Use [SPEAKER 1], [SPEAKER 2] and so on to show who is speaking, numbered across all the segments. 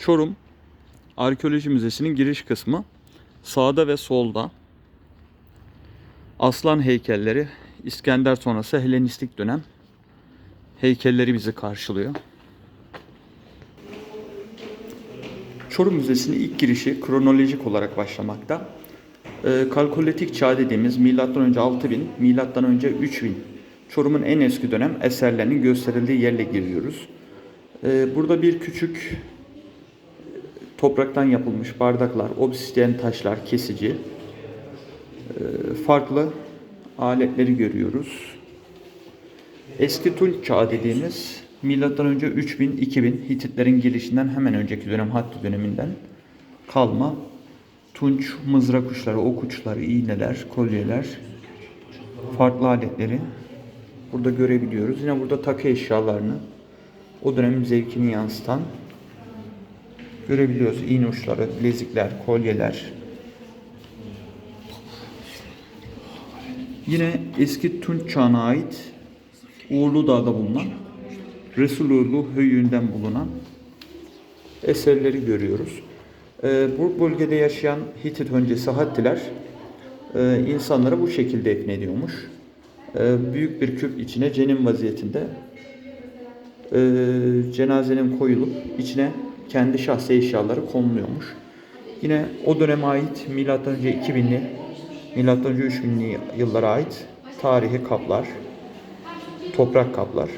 [SPEAKER 1] Çorum Arkeoloji Müzesi'nin giriş kısmı sağda ve solda aslan heykelleri İskender sonrası Helenistik dönem heykelleri bizi karşılıyor. Çorum Müzesi'nin ilk girişi kronolojik olarak başlamakta. Ee, Kalkolitik çağ dediğimiz M.Ö. 6000, M.Ö. 3000 Çorum'un en eski dönem eserlerinin gösterildiği yerle giriyoruz. Ee, burada bir küçük topraktan yapılmış bardaklar, obsidyen taşlar, kesici, e, farklı aletleri görüyoruz. Eski Tunç çağı dediğimiz milattan önce 3000-2000 Hititlerin gelişinden hemen önceki dönem Hattı döneminden kalma tunç mızrak kuşları, ok uçları, iğneler, kolyeler, farklı aletleri burada görebiliyoruz. Yine burada takı eşyalarını o dönemin zevkini yansıtan görebiliyoruz. İğne uçları, bilezikler, kolyeler. Yine eski Tunç çağına ait Uğurlu Dağ'da bulunan Resulullu höyüğünden bulunan eserleri görüyoruz. Ee, bu bölgede yaşayan Hitit öncesi Hattiler e, insanları bu şekilde defnediyormuş. Ee, büyük bir küp içine cenin vaziyetinde e, cenazenin koyulup içine kendi şahsi eşyaları konuluyormuş. Yine o döneme ait önce 2000'li milattan önce 3000'li yıllara ait tarihi kaplar, toprak kaplar.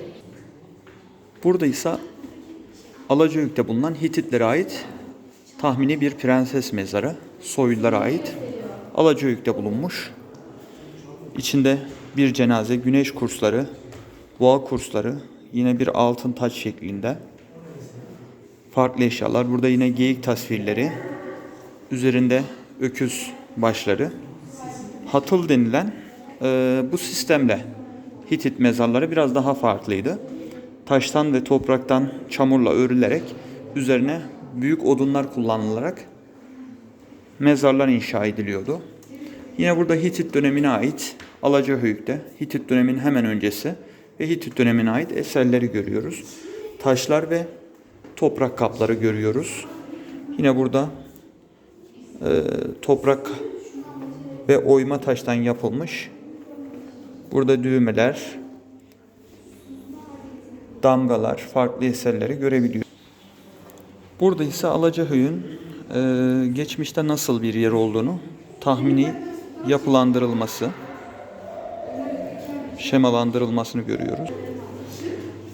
[SPEAKER 1] Burada ise Alacayük'te bulunan Hititlere ait tahmini bir prenses mezarı, soylulara ait Alacayük'te bulunmuş. İçinde bir cenaze, güneş kursları, boğa kursları, yine bir altın taç şeklinde farklı eşyalar. Burada yine geyik tasvirleri, üzerinde öküz başları. Hatıl denilen e, bu sistemle Hitit mezarları biraz daha farklıydı. Taştan ve topraktan çamurla örülerek üzerine büyük odunlar kullanılarak mezarlar inşa ediliyordu. Yine burada Hitit dönemine ait Alacahöyük'te Hitit döneminin hemen öncesi ve Hitit dönemine ait eserleri görüyoruz. Taşlar ve toprak kapları görüyoruz. Yine burada e, toprak ve oyma taştan yapılmış. Burada düğmeler, damgalar, farklı eserleri görebiliyoruz. Burada ise Alacahöyük'ün e, geçmişte nasıl bir yer olduğunu tahmini yapılandırılması, şemalandırılmasını görüyoruz.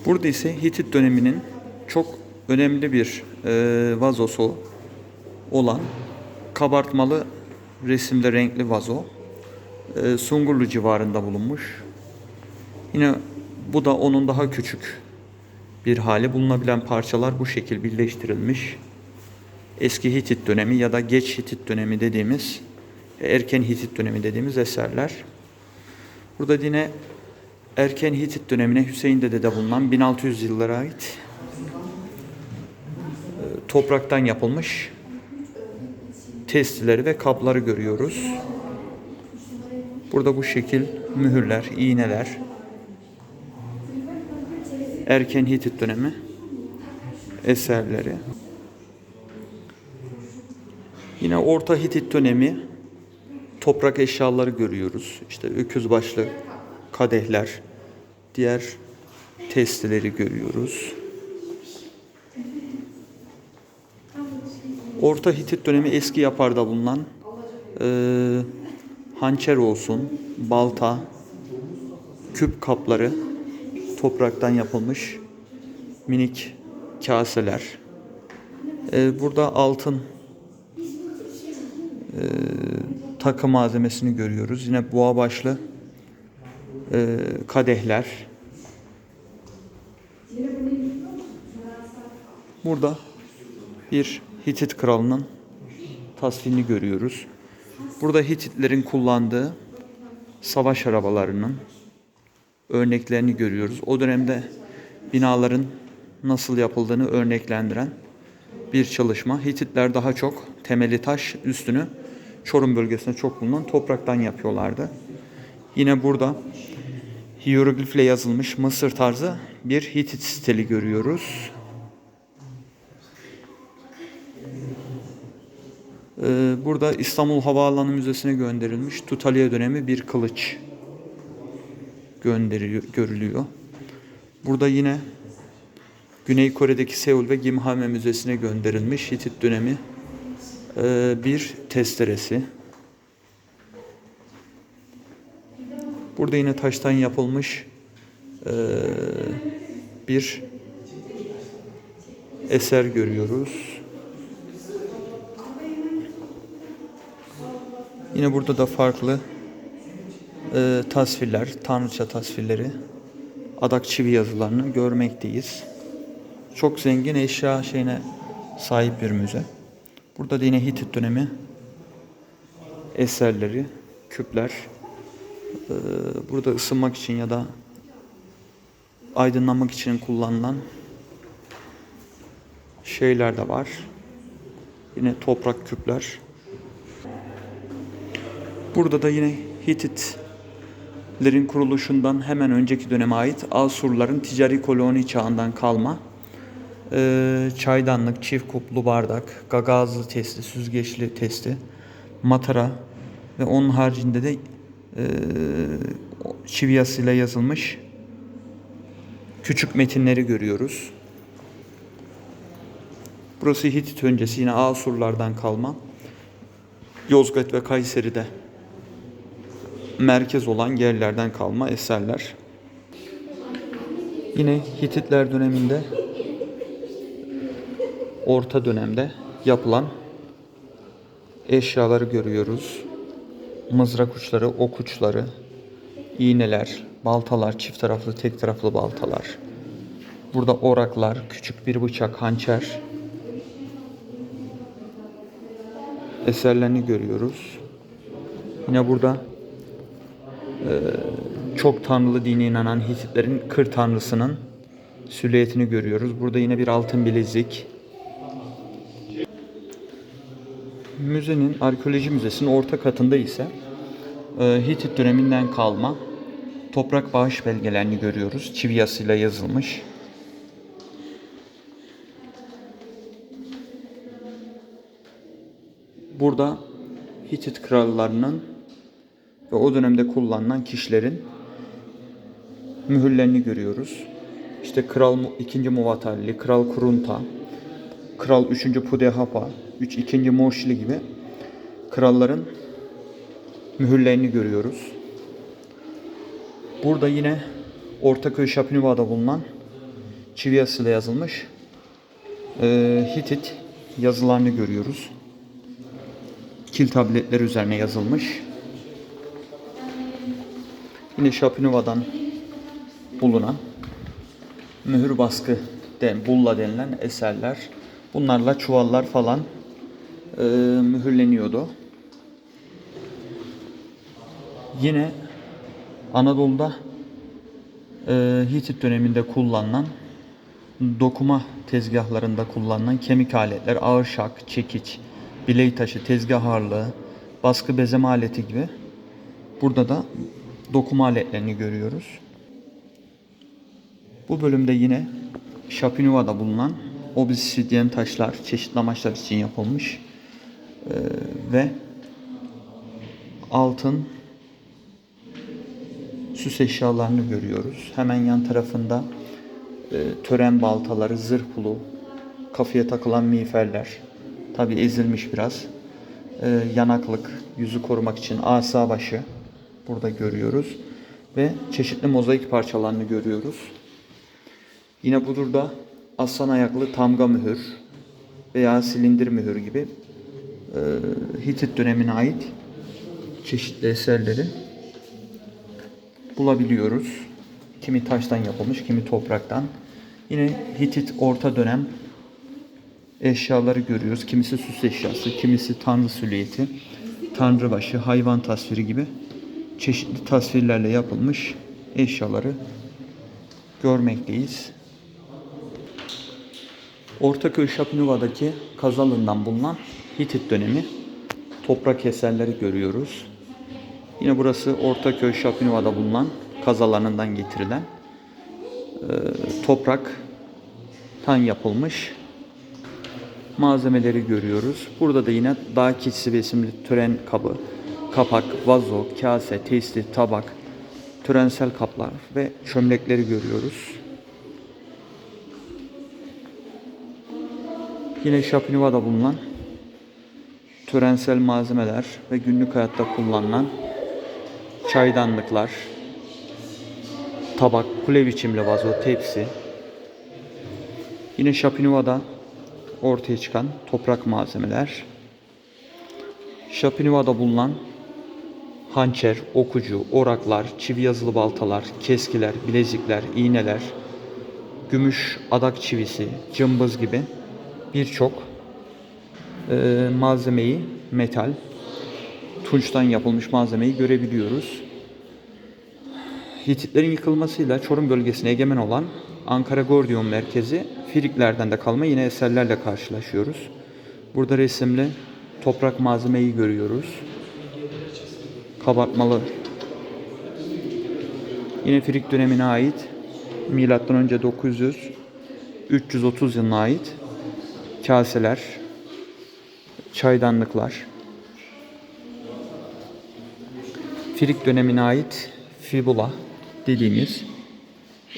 [SPEAKER 1] Burada ise Hitit döneminin çok önemli bir e, vazosu olan kabartmalı resimde renkli vazo e, Sungurlu civarında bulunmuş. Yine bu da onun daha küçük bir hali. Bulunabilen parçalar bu şekil birleştirilmiş. Eski Hitit dönemi ya da geç Hitit dönemi dediğimiz, erken Hitit dönemi dediğimiz eserler. Burada yine erken Hitit dönemine Hüseyin Dede'de bulunan 1600 yıllara ait topraktan yapılmış testileri ve kapları görüyoruz. Burada bu şekil mühürler, iğneler, erken Hitit dönemi eserleri. Yine Orta Hitit dönemi toprak eşyaları görüyoruz. İşte öküz başlı kadehler, diğer testileri görüyoruz. Orta Hitit dönemi eski yaparda bulunan e, hançer olsun, balta, küp kapları, topraktan yapılmış minik kaseler. E, burada altın e, takı malzemesini görüyoruz. Yine boğa başlı e, kadehler. Burada bir Hitit kralının tasvirini görüyoruz. Burada Hititlerin kullandığı savaş arabalarının örneklerini görüyoruz. O dönemde binaların nasıl yapıldığını örneklendiren bir çalışma. Hititler daha çok temeli taş, üstünü Çorum bölgesinde çok bulunan topraktan yapıyorlardı. Yine burada hieroglifle yazılmış Mısır tarzı bir Hitit stili görüyoruz. Burada İstanbul Havaalanı Müzesi'ne gönderilmiş Tutaliye dönemi bir kılıç gönderiliyor, görülüyor. Burada yine Güney Kore'deki Seul ve Gimhame Müzesi'ne gönderilmiş Hitit dönemi e, bir testeresi. Burada yine taştan yapılmış e, bir eser görüyoruz. Yine burada da farklı e, tasvirler, tanrıça tasvirleri, adak çivi yazılarını görmekteyiz. Çok zengin eşya şeyine sahip bir müze. Burada da yine Hitit dönemi eserleri, küpler. e, burada ısınmak için ya da aydınlanmak için kullanılan şeyler de var. Yine toprak küpler. Burada da yine Hititlerin kuruluşundan hemen önceki döneme ait Asurların ticari koloni çağından kalma e, çaydanlık, çift kuplu bardak, gagazlı testi, süzgeçli testi, matara ve onun haricinde de e, yazılmış küçük metinleri görüyoruz. Burası Hitit öncesi yine Asurlardan kalma. Yozgat ve Kayseri'de merkez olan yerlerden kalma eserler. Yine Hititler döneminde orta dönemde yapılan eşyaları görüyoruz. Mızrak uçları, ok uçları, iğneler, baltalar, çift taraflı, tek taraflı baltalar. Burada oraklar, küçük bir bıçak, hançer eserlerini görüyoruz. Yine burada çok tanrılı dine inanan Hititlerin kır tanrısının silüetini görüyoruz. Burada yine bir altın bilezik. Müzenin, arkeoloji müzesinin orta katında ise e, Hitit döneminden kalma toprak bağış belgelerini görüyoruz. Çivi yazısıyla yazılmış. Burada Hitit krallarının ve o dönemde kullanılan kişilerin mühürlerini görüyoruz. İşte Kral 2. Muvatalli, Kral Kurunta, Kral 3. Pudehapa, 3. 2. Moşli gibi kralların mühürlerini görüyoruz. Burada yine Ortaköy Şapiniva'da bulunan çivi yazısıyla yazılmış e, Hitit yazılarını görüyoruz. Kil tabletler üzerine yazılmış. Yine Şapiniva'dan bulunan mühür baskı den, bulla denilen eserler. Bunlarla çuvallar falan e, mühürleniyordu. Yine Anadolu'da e, Hitit döneminde kullanılan dokuma tezgahlarında kullanılan kemik aletler, ağır şak, çekiç, biley taşı, tezgah ağırlığı, baskı bezeme aleti gibi burada da dokuma aletlerini görüyoruz. Bu bölümde yine Şapinuva'da bulunan obsidyen taşlar çeşitli amaçlar için yapılmış ee, ve altın süs eşyalarını görüyoruz. Hemen yan tarafında e, tören baltaları, zırh pulu, kafaya takılan miğferler, tabi ezilmiş biraz, e, yanaklık, yüzü korumak için asa başı burada görüyoruz ve çeşitli mozaik parçalarını görüyoruz. Yine budurda aslan ayaklı tamga mühür veya silindir mühür gibi e, Hitit dönemine ait çeşitli eserleri bulabiliyoruz. Kimi taştan yapılmış, kimi topraktan. Yine Hitit orta dönem eşyaları görüyoruz. Kimisi süs eşyası, kimisi tanrı süliyeti, tanrı başı, hayvan tasviri gibi çeşitli tasvirlerle yapılmış eşyaları görmekteyiz. Ortaköy Şapinuva'daki kazalından bulunan Hitit dönemi toprak eserleri görüyoruz. Yine burası Ortaköy Şapinuva'da bulunan kazalarından getirilen e, topraktan yapılmış malzemeleri görüyoruz. Burada da yine dağ keçisi besimli tören kabı, kapak, vazo, kase, testi, tabak, törensel kaplar ve çömlekleri görüyoruz. Yine Şapiniva'da bulunan törensel malzemeler ve günlük hayatta kullanılan çaydanlıklar, tabak, kule biçimli vazo, tepsi. Yine Şapiniva'da ortaya çıkan toprak malzemeler. Şapiniva'da bulunan hançer, okucu, oraklar, çivi yazılı baltalar, keskiler, bilezikler, iğneler, gümüş adak çivisi, cımbız gibi birçok e, malzemeyi, metal, tunçtan yapılmış malzemeyi görebiliyoruz. Hititlerin yıkılmasıyla Çorum bölgesine egemen olan Ankara Gordiyon merkezi Firiklerden de kalma yine eserlerle karşılaşıyoruz. Burada resimli toprak malzemeyi görüyoruz. Kabartmalı. Yine Firik dönemine ait milattan önce 900 330 yılına ait kaseler, çaydanlıklar. Firik dönemine ait fibula dediğimiz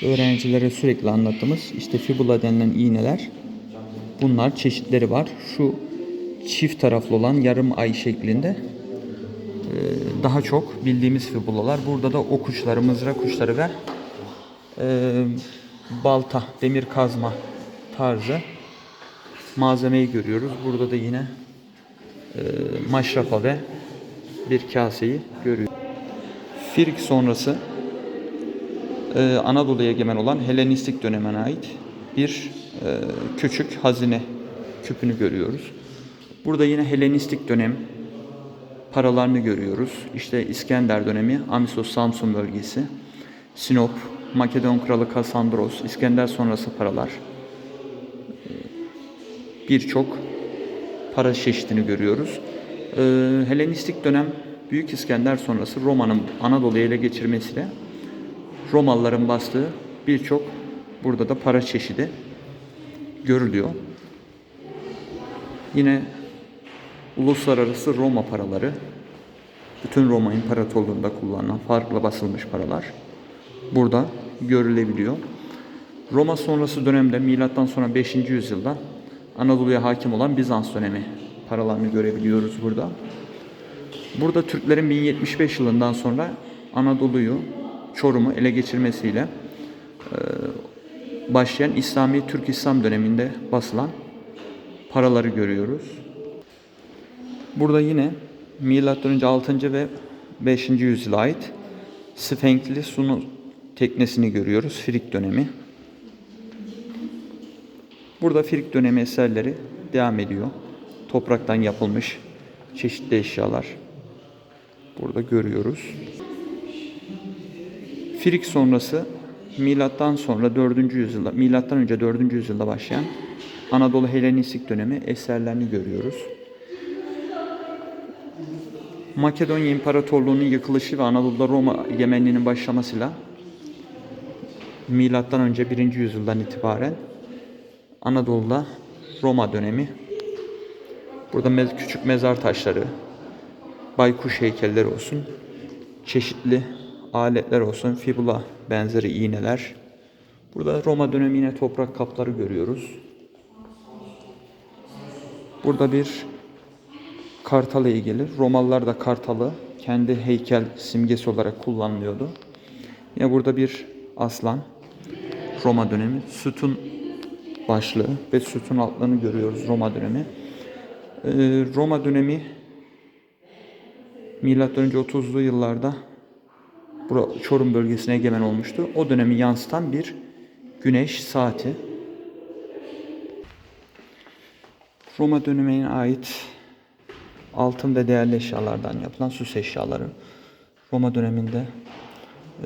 [SPEAKER 1] öğrencilere sürekli anlattığımız işte fibula denilen iğneler. Bunlar çeşitleri var. Şu çift taraflı olan yarım ay şeklinde daha çok bildiğimiz fibulalar. Burada da ok uçları, mızrak uçları ve e, balta, demir kazma tarzı malzemeyi görüyoruz. Burada da yine e, maşrafa ve bir kaseyi görüyoruz. Firik sonrası e, Anadolu'ya egemen olan Helenistik dönemine ait bir e, küçük hazine küpünü görüyoruz. Burada yine Helenistik dönem paralarını görüyoruz. İşte İskender dönemi, Amisos Samsun bölgesi, Sinop, Makedon kralı Kasandros, İskender sonrası paralar. E, Birçok para çeşidini görüyoruz. E, Helenistik dönem Büyük İskender sonrası Roma'nın Anadolu'yu ele geçirmesiyle Romalıların bastığı birçok burada da para çeşidi görülüyor. Yine uluslararası Roma paraları, bütün Roma İmparatorluğu'nda kullanılan farklı basılmış paralar burada görülebiliyor. Roma sonrası dönemde milattan sonra 5. yüzyılda Anadolu'ya hakim olan Bizans dönemi paralarını görebiliyoruz burada. Burada Türklerin 1075 yılından sonra Anadolu'yu, Çorum'u ele geçirmesiyle e, başlayan İslami Türk İslam döneminde basılan paraları görüyoruz. Burada yine M.Ö. 6. ve 5. yüzyıla ait Sfenkli sunu teknesini görüyoruz. Firik dönemi. Burada Firik dönemi eserleri devam ediyor. Topraktan yapılmış çeşitli eşyalar burada görüyoruz. Firik sonrası milattan sonra 4. yüzyılda, milattan önce 4. yüzyılda başlayan Anadolu Helenistik dönemi eserlerini görüyoruz. Makedonya İmparatorluğu'nun yıkılışı ve Anadolu'da Roma egemenliğinin başlamasıyla milattan önce 1. yüzyıldan itibaren Anadolu'da Roma dönemi. Burada mez- küçük mezar taşları, baykuş heykelleri olsun, çeşitli aletler olsun, fibula benzeri iğneler. Burada Roma dönemi yine toprak kapları görüyoruz. Burada bir kartala ilgili. Romalılar da kartalı kendi heykel simgesi olarak kullanılıyordu. Yine burada bir aslan. Roma dönemi. Sütun başlığı ve sütun altlarını görüyoruz Roma dönemi. Ee, Roma dönemi Milattan önce 30'lu yıllarda Çorum bölgesine egemen olmuştu. O dönemi yansıtan bir güneş saati. Roma dönemine ait altın ve değerli eşyalardan yapılan süs eşyaları. Roma döneminde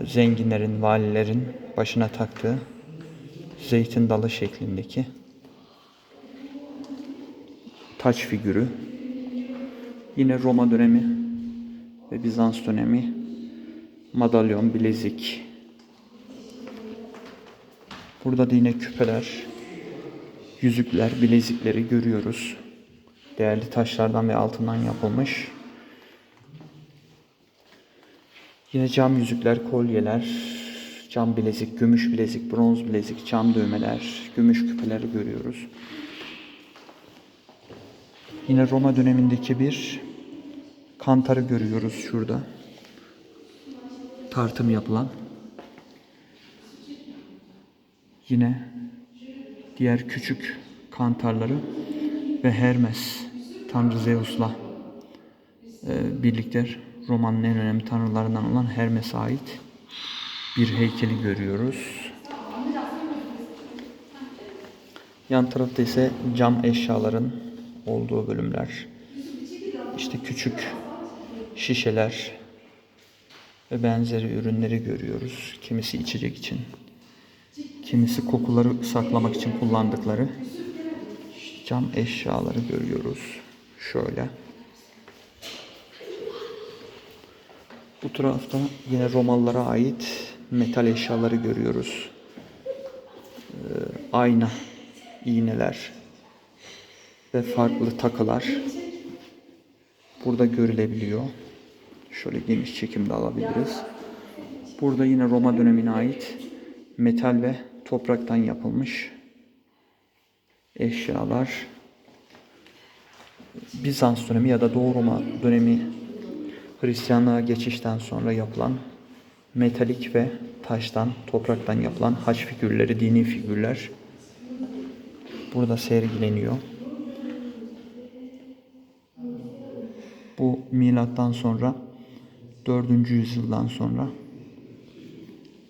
[SPEAKER 1] zenginlerin, valilerin başına taktığı zeytin dalı şeklindeki taç figürü. Yine Roma dönemi ve Bizans dönemi madalyon, bilezik. Burada da yine küpeler, yüzükler, bilezikleri görüyoruz. Değerli taşlardan ve altından yapılmış. Yine cam yüzükler, kolyeler, cam bilezik, gümüş bilezik, bronz bilezik, cam dövmeler, gümüş küpeleri görüyoruz. Yine Roma dönemindeki bir kantarı görüyoruz şurada. Tartım yapılan. Yine diğer küçük kantarları ve Hermes, Tanrı Zeus'la e, birlikte Roma'nın en önemli tanrılarından olan Hermes'e ait bir heykeli görüyoruz. Yan tarafta ise cam eşyaların olduğu bölümler. İşte küçük şişeler ve benzeri ürünleri görüyoruz. Kimisi içecek için, kimisi kokuları saklamak için kullandıkları cam eşyaları görüyoruz. Şöyle. Bu tarafta yine Romalılara ait metal eşyaları görüyoruz. Ee, ayna, iğneler ve farklı takılar burada görülebiliyor. Şöyle geniş çekimde alabiliriz. Burada yine Roma dönemine ait metal ve topraktan yapılmış eşyalar. Bizans dönemi ya da Doğu Roma dönemi Hristiyanlığa geçişten sonra yapılan metalik ve taştan, topraktan yapılan haç figürleri, dini figürler burada sergileniyor. Bu milattan sonra 4. yüzyıldan sonra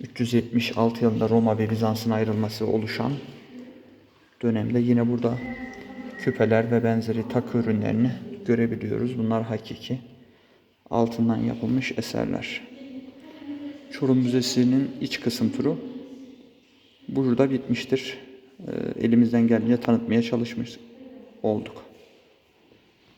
[SPEAKER 1] 376 yılında Roma ve Bizans'ın ayrılması oluşan dönemde yine burada küpeler ve benzeri takı ürünlerini görebiliyoruz. Bunlar hakiki altından yapılmış eserler. Çorum Müzesi'nin iç kısım turu burada bitmiştir. Ee, Elimizden geldiğince tanıtmaya çalışmış olduk.